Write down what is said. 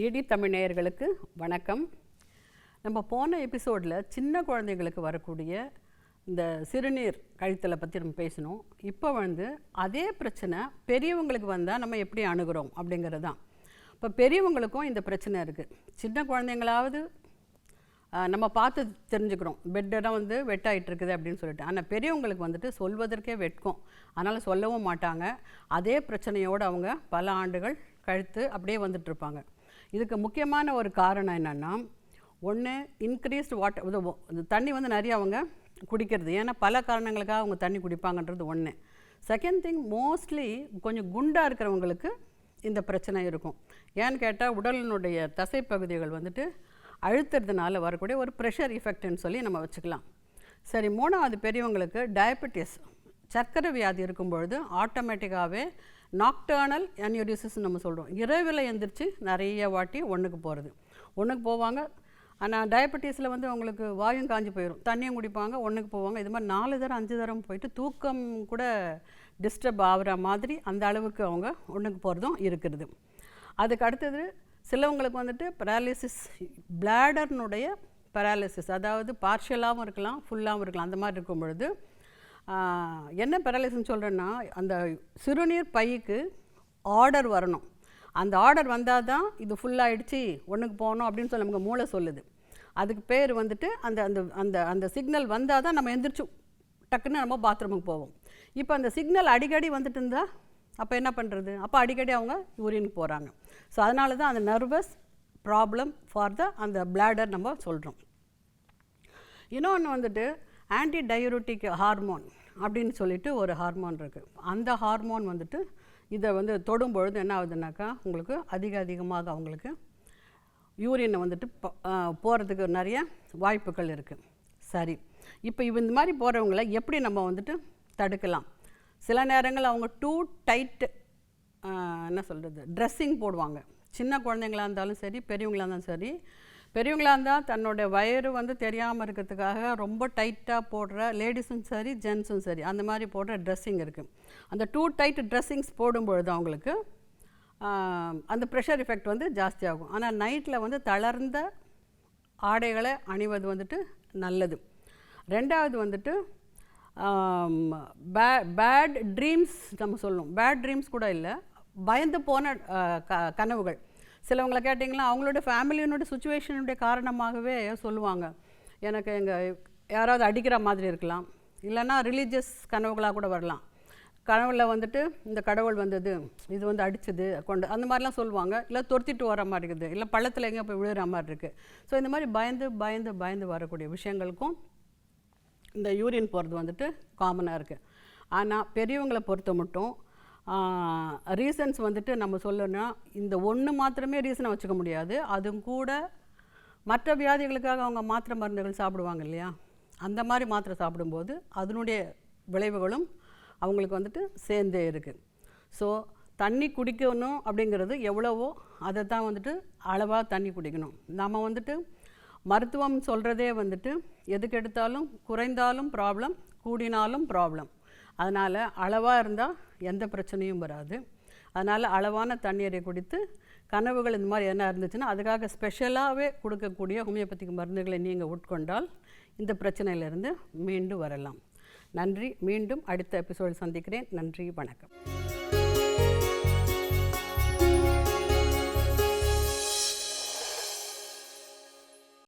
DD Tamil நேயர்களுக்கு வணக்கம். நம்ம போன எபிசோடில் சின்ன குழந்தைங்களுக்கு வரக்கூடிய இந்த சிறுநீர் கழுத்தலை பற்றி நம்ம பேசணும் இப்போ வந்து அதே பிரச்சனை பெரியவங்களுக்கு வந்தால் நம்ம எப்படி அணுகிறோம் அப்படிங்கிறது தான் இப்போ பெரியவங்களுக்கும் இந்த பிரச்சனை இருக்குது சின்ன குழந்தைங்களாவது நம்ம பார்த்து தெரிஞ்சுக்கிறோம். பெட்டெல்லாம் வந்து வெட்டாயிட்டு இருக்குது அப்படின்னு சொல்லிட்டு. ஆனால் பெரியவங்களுக்கு வந்துட்டு சொல்வதற்கே வெட்கும். அதனால் சொல்லவும் மாட்டாங்க. அதே பிரச்சனையோடு அவங்க பல ஆண்டுகள் கழித்து அப்படியே வந்துட்டுருப்பாங்க இருப்பாங்க. இதுக்கு முக்கியமான ஒரு காரணம் என்னென்னா ஒன்று இன்க்ரீஸ்டு வாட்டர் இது தண்ணி வந்து நிறைய அவங்க குடிக்கிறது. ஏன்னா பல காரணங்களுக்காக அவங்க தண்ணி குடிப்பாங்கன்றது ஒன்று செகண்ட் திங் மோஸ்ட்லி கொஞ்சம் குண்டாக இருக்கிறவங்களுக்கு இந்த பிரச்சனை இருக்கும். ஏன்னு கேட்டால் உடலினுடைய தசைப்பகுதிகள் வந்துட்டு அழுத்துறதுனால வரக்கூடிய ஒரு ப்ரெஷர் இஃபெக்ட்னு சொல்லி நம்ம வச்சுக்கலாம். சரி மூணாவது பெரியவங்களுக்கு டயபெட்டிஸ் சர்க்கரை வியாதி இருக்கும் பொழுது ஆட்டோமேட்டிக்காகவே நாக்டர்னல் அன்யூரிசிஸ் நம்ம சொல்கிறோம் இரவில் எந்திரிச்சு நிறைய வாட்டி ஒன்றுக்கு போகிறது ஒன்றுக்கு போவாங்க. ஆனால் டயபெட்டிஸில் வந்து அவங்களுக்கு வாயும் காஞ்சி போயிடும் தண்ணியும் குடிப்பாங்க ஒன்றுக்கு போவாங்க. இது மாதிரி நாலு தரம் அஞ்சு தரம் போயிட்டு தூக்கம் கூட டிஸ்டர்ப் ஆகிற மாதிரி அந்த அளவுக்கு அவங்க ஒன்றுக்கு போகிறதும் இருக்கிறது அதுக்கு அடுத்தது சிலவங்களுக்கு வந்துட்டு பெராலிசிஸ் பிளாடர்னுடைய பெராலிசிஸ் அதாவது பார்ஷியலாகவும் இருக்கலாம் ஃபுல்லாகவும் இருக்கலாம் அந்த மாதிரி இருக்கும் பொழுது என்ன பெராலிசிஸ்னு சொல்கிறேன்னா அந்த சிறுநீர் பைக்கு ஆர்டர் வரணும். அந்த ஆர்டர் வந்தால் தான் இது ஃபுல்லாகிடுச்சு ஒன்றுக்கு போகணும் அப்படின்னு சொல்லி நமக்கு மூளை சொல்லுது. அதுக்கு பேர் வந்துட்டு அந்த அந்த அந்த அந்த சிக்னல் வந்தால் தான் நம்ம எந்திரிச்சு டக்குன்னு நம்ம பாத்ரூமுக்கு போவோம். இப்போ அந்த சிக்னல் அடிக்கடி வந்துட்டு இருந்தால் அப்போ என்ன பண்ணுறது அப்போ அடிக்கடி அவங்க யூரின் போகிறாங்க ஸோ அதனால தான் அந்த நர்வஸ் ப்ராப்ளம் ஃபார் த அந்த பிளாடர் நம்ம சொல்கிறோம் இன்னொன்று வந்துட்டு ஆன்டி டயூரிட்டிக் ஹார்மோன் அப்படின்னு சொல்லிட்டு ஒரு ஹார்மோன் இருக்குது அந்த ஹார்மோன் வந்துட்டு இதை வந்து தொடும்பொழுது என்ன ஆகுதுன்னாக்கா உங்களுக்கு அதிக அதிகமாக அவங்களுக்கு யூரினை வந்துட்டு போகிறதுக்கு நிறைய வாய்ப்புகள் இருக்குது சரி. இப்போ இந்த மாதிரி போகிறவங்கள எப்படி நம்ம வந்துட்டு தடுக்கலாம்? சில நேரங்கள் அவங்க டூ டைட்டு என்ன சொல்கிறது ட்ரெஸ்ஸிங் போடுவாங்க. சின்ன குழந்தைங்களா இருந்தாலும் சரி பெரியவங்களாக இருந்தாலும் சரி பெரியவங்களாக இருந்தால் தன்னோட வயிறு வந்து தெரியாமல் இருக்கிறதுக்காக ரொம்ப டைட்டாக போடுற லேடிஸும் சரி ஜென்ஸும் சரி அந்த மாதிரி போடுற ட்ரெஸ்ஸிங் இருக்குது அந்த டூ டைட் ட்ரெஸ்ஸிங்ஸ் போடும்பொழுது அவங்களுக்கு அந்த ப்ரெஷர் எஃபெக்ட் வந்து ஜாஸ்தியாகும். ஆனால் நைட்டில் வந்து தளர்ந்த ஆடைகளை அணிவது வந்துட்டு நல்லது. ரெண்டாவது வந்துட்டு பே பேட் ட்ரீம்ஸ் நம்ம சொல்லணும் பேட் ட்ரீம்ஸ் கூட இல்லை பயந்து போன க கனவுகள். சிலவங்களை கேட்டிங்கன்னா அவங்களோட ஃபேமிலியினுடைய சுச்சுவேஷனுடைய காரணமாகவே சொல்லுவாங்க. எனக்கு எங்கள் யாராவது அடிக்கிற மாதிரி இருக்கலாம். இல்லைன்னா ரிலீஜியஸ் கனவுகளாக கூட வரலாம். கனவுல வந்துட்டு இந்த கடவுள் வந்தது இது வந்து அடிச்சது கொண்டு அந்த மாதிரிலாம் சொல்லுவாங்க. இல்லை துரத்திட்டு வர மாதிரி இருக்குது. இல்லை பள்ளத்தில் எங்கே போய் விழுகிற மாதிரி இருக்குது ஸோ இந்த மாதிரி பயந்து பயந்து பயந்து வரக்கூடிய விஷயங்களுக்கும் இந்த யூரின் போகிறது வந்துட்டு காமனாக இருக்குது ஆனால் பெரியவங்களை பொறுத்த மட்டும் ரீசன்ஸ் வந்துட்டு நம்ம சொல்லணும்னா இந்த ஒன்று மாத்திரமே ரீசனை வச்சுக்க முடியாது. அதுவும் கூட மற்ற வியாதிகளுக்காக அவங்க மாத்திரை மருந்துகள் சாப்பிடுவாங்க இல்லையா? அந்த மாதிரி மாத்திரை சாப்பிடும்போது அதனுடைய விளைவுகளும் அவங்களுக்கு வந்துட்டு சேர்ந்தே இருக்குது ஸோ தண்ணி குடிக்கணும் அப்படிங்கிறது எவ்வளவோ அதை தான் வந்துட்டு அளவாக தண்ணி குடிக்கணும். நம்ம வந்துட்டு மருத்துவம் சொல்கிறதே வந்துட்டு எதுக்கு எடுத்தாலும் குறைந்தாலும் ப்ராப்ளம் கூடினாலும் ப்ராப்ளம் அதனால் அளவாக இருந்தால் எந்த பிரச்சனையும் வராது. அதனால் அளவான தண்ணீரை குடித்து கனவுகள் இந்த மாதிரி என்ன இருந்துச்சுன்னா அதுக்காக ஸ்பெஷலாகவே கொடுக்கக்கூடிய ஹோமியோபதிக் மருந்துகளை நீங்கள் உட்கொண்டால் இந்த பிரச்சனையிலிருந்து மீண்டு வரலாம். நன்றி. மீண்டும் அடுத்த எபிசோடு சந்திக்கிறேன். நன்றி. வணக்கம்.